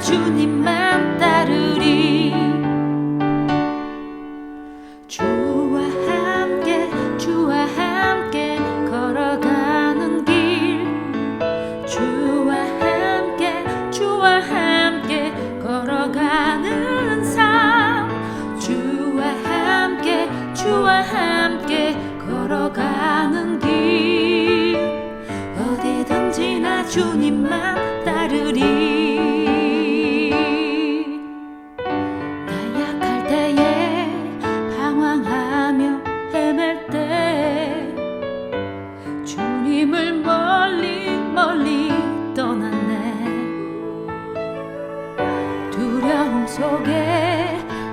주님만 따르리. 주와 함께 주와 함께 걸어가는 길. 주와 함께 주와 함께 걸어가는 삶. 주와 함께 주와 함께 걸어가는 길. 어디든지 나 주님만 따르리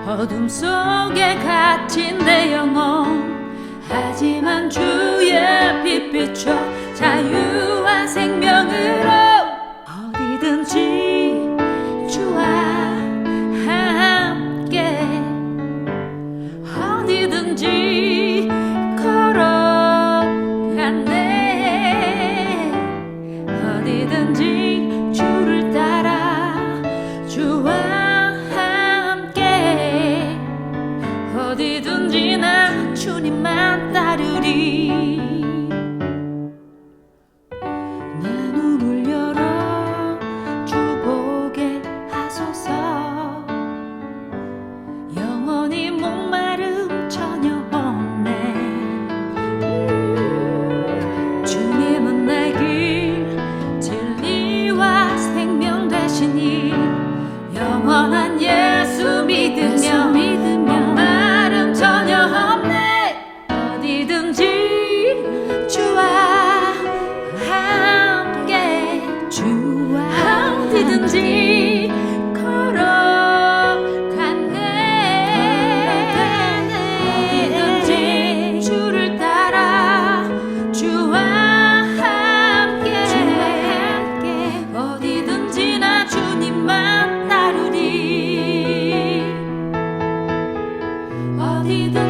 어둠 속에 갇힌 내 영혼. 하지만 주의 빛 비춰 자유 따르리. 내 눈을 열어 주 보게 하소서. 영원히 목마름 전혀 없네. 주님은 내 길 진리와 생명 되시니 어디든지 걸어가네. 어디든지 주를 따라 주와 함께. 어디든지 나 주님만 따르리. 어디든